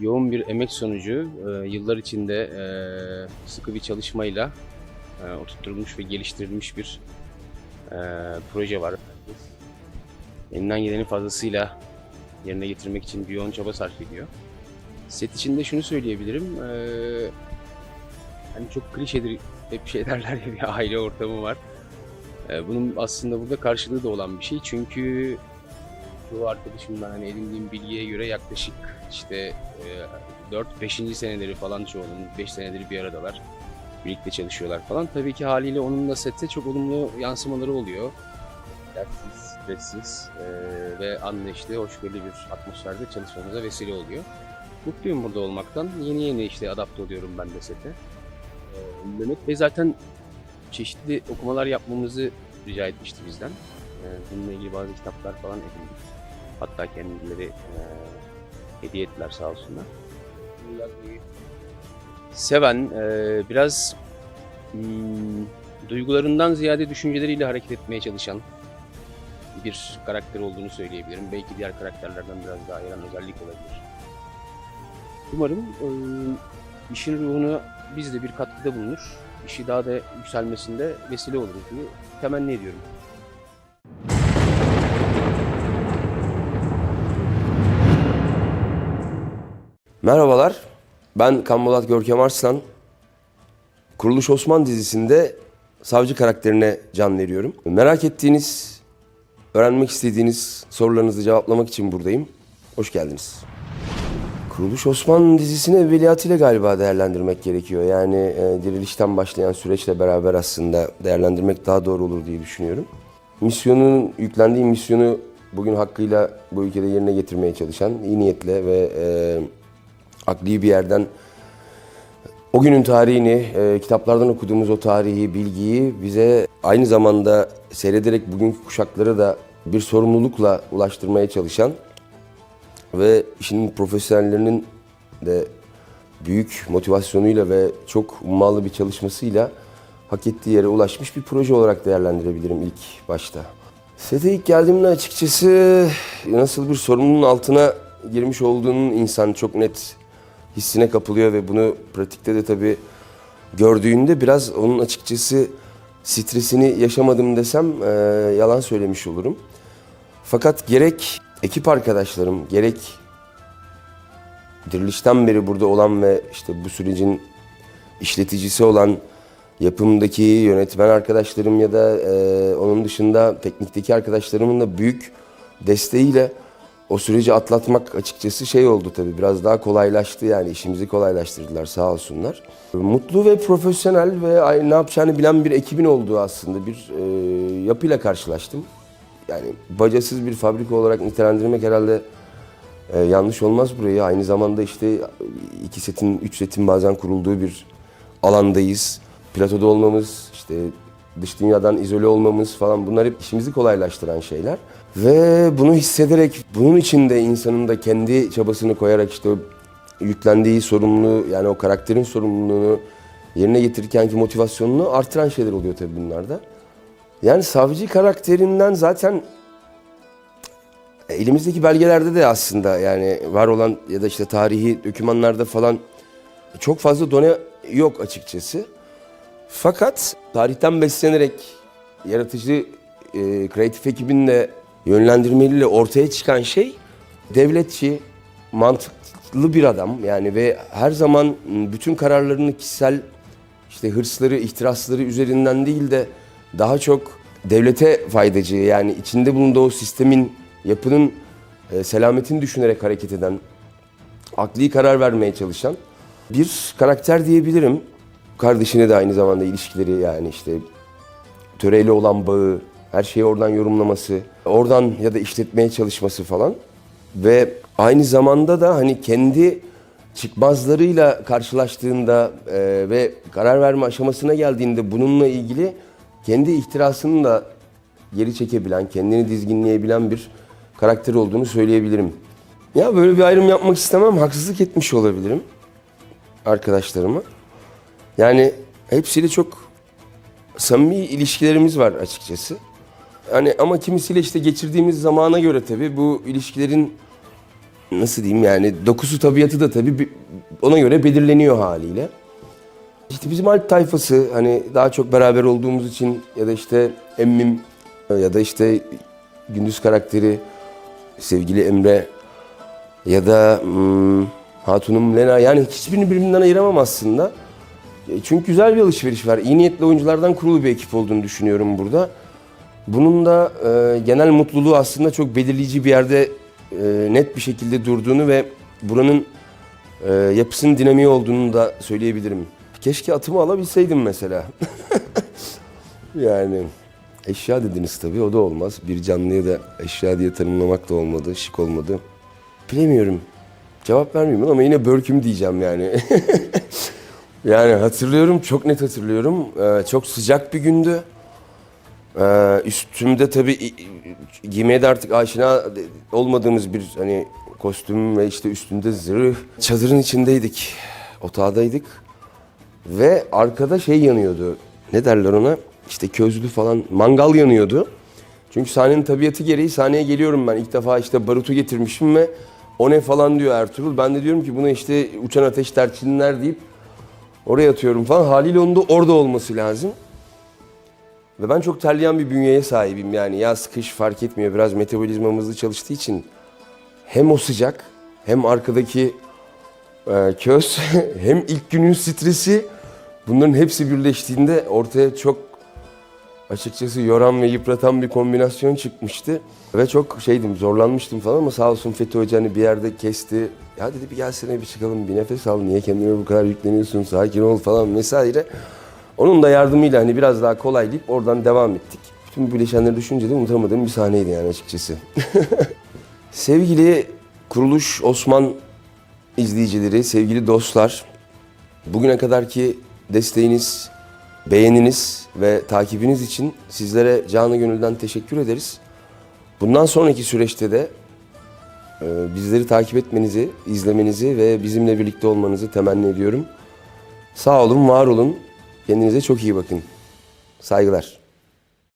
yoğun bir emek sonucu e, yıllar içinde e, sıkı bir çalışmayla e, oturtulmuş ve geliştirilmiş bir e, proje var. Elinden gelenin fazlasıyla yerine getirmek için bir yoğun çaba sarf ediyor. Set içinde şunu söyleyebilirim. e, hani çok klişedir hep şey derler ya bir aile ortamı var. E, bunun aslında burada karşılığı da olan bir şey. Çünkü çoğu arkadaşımdan hani edindiğim bilgiye göre yaklaşık işte 4-5. seneleri falan çoğunun 5 senedir bir aradalar. Birlikte çalışıyorlar falan. Tabii ki haliyle onunla sette çok olumlu yansımaları oluyor. Dertsiz, stressiz e, ve anlayışlı, hoşgörülü bir atmosferde çalışmamıza vesile oluyor. Mutluyum burada olmaktan. Yeni yeni işte adapte oluyorum ben de sete. E, Mehmet Bey zaten çeşitli okumalar yapmamızı rica etmişti bizden. E, bununla ilgili bazı kitaplar falan edindik. Hatta kendileri e, hediye ettiler sağ olsunlar. Seven, e, biraz hmm, duygularından ziyade düşünceleriyle hareket etmeye çalışan bir karakter olduğunu söyleyebilirim. Belki diğer karakterlerden biraz daha ayıran özellik olabilir. Umarım e, işin ruhuna biz de bir katkıda bulunur. İşi daha da yükselmesinde vesile oluruz diye temenni ediyorum. Merhabalar, ben Kambolat Görkem Arslan. Kuruluş Osman dizisinde savcı karakterine can veriyorum. Merak ettiğiniz, öğrenmek istediğiniz sorularınızı cevaplamak için buradayım. Hoş geldiniz. Kuruluş Osman dizisini evveliyatıyla galiba değerlendirmek gerekiyor. Yani e, dirilişten başlayan süreçle beraber aslında değerlendirmek daha doğru olur diye düşünüyorum. Misyonun, yüklendiği misyonu bugün hakkıyla bu ülkede yerine getirmeye çalışan, iyi niyetle ve e, akli bir yerden o günün tarihini, e, kitaplardan okuduğumuz o tarihi, bilgiyi bize aynı zamanda seyrederek bugünkü kuşakları da bir sorumlulukla ulaştırmaya çalışan ve işin profesyonellerinin de büyük motivasyonuyla ve çok ummalı bir çalışmasıyla hak ettiği yere ulaşmış bir proje olarak değerlendirebilirim ilk başta. Sete ilk geldiğimde açıkçası nasıl bir sorumluluğun altına girmiş olduğunun insan çok net hissine kapılıyor ve bunu pratikte de tabii gördüğünde biraz onun açıkçası stresini yaşamadım desem e, yalan söylemiş olurum. Fakat gerek ekip arkadaşlarım, gerek dirilişten beri burada olan ve işte bu sürecin işleticisi olan yapımdaki yönetmen arkadaşlarım ya da e, onun dışında teknikteki arkadaşlarımın da büyük desteğiyle o süreci atlatmak açıkçası şey oldu tabii biraz daha kolaylaştı yani işimizi kolaylaştırdılar sağ olsunlar. Mutlu ve profesyonel ve ne yapacağını bilen bir ekibin olduğu aslında bir e, yapıyla karşılaştım. Yani bacasız bir fabrika olarak nitelendirmek herhalde e, yanlış olmaz burayı. Aynı zamanda işte iki setin, üç setin bazen kurulduğu bir alandayız. Platoda olmamız, işte dış dünyadan izole olmamız falan bunlar hep işimizi kolaylaştıran şeyler. Ve bunu hissederek bunun içinde insanın da kendi çabasını koyarak işte yüklendiği sorumluluğu yani o karakterin sorumluluğunu yerine getirirkenki motivasyonunu artıran şeyler oluyor tabii bunlarda. Yani savcı karakterinden zaten elimizdeki belgelerde de aslında yani var olan ya da işte tarihi dokümanlarda falan çok fazla done yok açıkçası. Fakat tarihten beslenerek yaratıcı e, kreatif ekibin de yönlendirmeliyle ortaya çıkan şey devletçi, mantıklı bir adam yani ve her zaman bütün kararlarını kişisel işte hırsları, ihtirasları üzerinden değil de daha çok devlete faydacı yani içinde bulunduğu sistemin, yapının e, selametini düşünerek hareket eden, akli karar vermeye çalışan bir karakter diyebilirim. Kardeşine de aynı zamanda ilişkileri yani işte töreyle olan bağı, her şeyi oradan yorumlaması, oradan ya da işletmeye çalışması falan. Ve aynı zamanda da hani kendi çıkmazlarıyla karşılaştığında e, ve karar verme aşamasına geldiğinde bununla ilgili kendi ihtirasını da geri çekebilen, kendini dizginleyebilen bir karakter olduğunu söyleyebilirim. Ya böyle bir ayrım yapmak istemem, haksızlık etmiş olabilirim arkadaşlarıma. Yani hepsiyle çok samimi ilişkilerimiz var açıkçası. Hani ama kimisiyle işte geçirdiğimiz zamana göre tabii bu ilişkilerin nasıl diyeyim yani dokusu tabiatı da tabii ona göre belirleniyor haliyle. İşte bizim Alp tayfası hani daha çok beraber olduğumuz için ya da işte emmim ya da işte gündüz karakteri sevgili Emre ya da hmm, hatunum Lena yani hiçbirini birbirinden ayıramam aslında. Çünkü güzel bir alışveriş var. İyi niyetli oyunculardan kurulu bir ekip olduğunu düşünüyorum burada. Bunun da e, genel mutluluğu aslında çok belirleyici bir yerde e, net bir şekilde durduğunu ve buranın e, yapısının dinamiği olduğunu da söyleyebilirim. Keşke atımı alabilseydim mesela. yani eşya dediniz tabii o da olmaz. Bir canlıyı da eşya diye tanımlamak da olmadı, şık olmadı. Bilemiyorum. Cevap vermeyeyim ama yine börküm diyeceğim yani. yani hatırlıyorum, çok net hatırlıyorum. Ee, çok sıcak bir gündü. Ee, üstümde tabii giymeye de artık aşina olmadığımız bir hani kostüm ve işte üstünde zırh. Çadırın içindeydik. Otağdaydık. Ve arkada şey yanıyordu. Ne derler ona? İşte közlü falan mangal yanıyordu. Çünkü sahnenin tabiatı gereği sahneye geliyorum ben. İlk defa işte barutu getirmişim ve o ne falan diyor Ertuğrul. Ben de diyorum ki buna işte uçan ateş terçinler deyip oraya atıyorum falan. Haliyle onun da orada olması lazım. Ve ben çok terleyen bir bünyeye sahibim yani yaz kış fark etmiyor. Biraz metabolizmam hızlı çalıştığı için hem o sıcak hem arkadaki e, köz hem ilk günün stresi bunların hepsi birleştiğinde ortaya çok açıkçası yoran ve yıpratan bir kombinasyon çıkmıştı. Ve çok şeydim zorlanmıştım falan ama sağ olsun Fethi Hoca hani bir yerde kesti. Ya dedi bir gelsene bir çıkalım bir nefes al niye kendine bu kadar yükleniyorsun sakin ol falan vesaire. Onun da yardımıyla hani biraz daha kolaylayıp oradan devam ettik. Bütün bileşenleri düşünce de unutamadığım bir sahneydi yani açıkçası. Sevgili Kuruluş Osman izleyicileri, sevgili dostlar. Bugüne kadarki desteğiniz, beğeniniz ve takibiniz için sizlere canı gönülden teşekkür ederiz. Bundan sonraki süreçte de e, bizleri takip etmenizi, izlemenizi ve bizimle birlikte olmanızı temenni ediyorum. Sağ olun, var olun. Kendinize çok iyi bakın. Saygılar.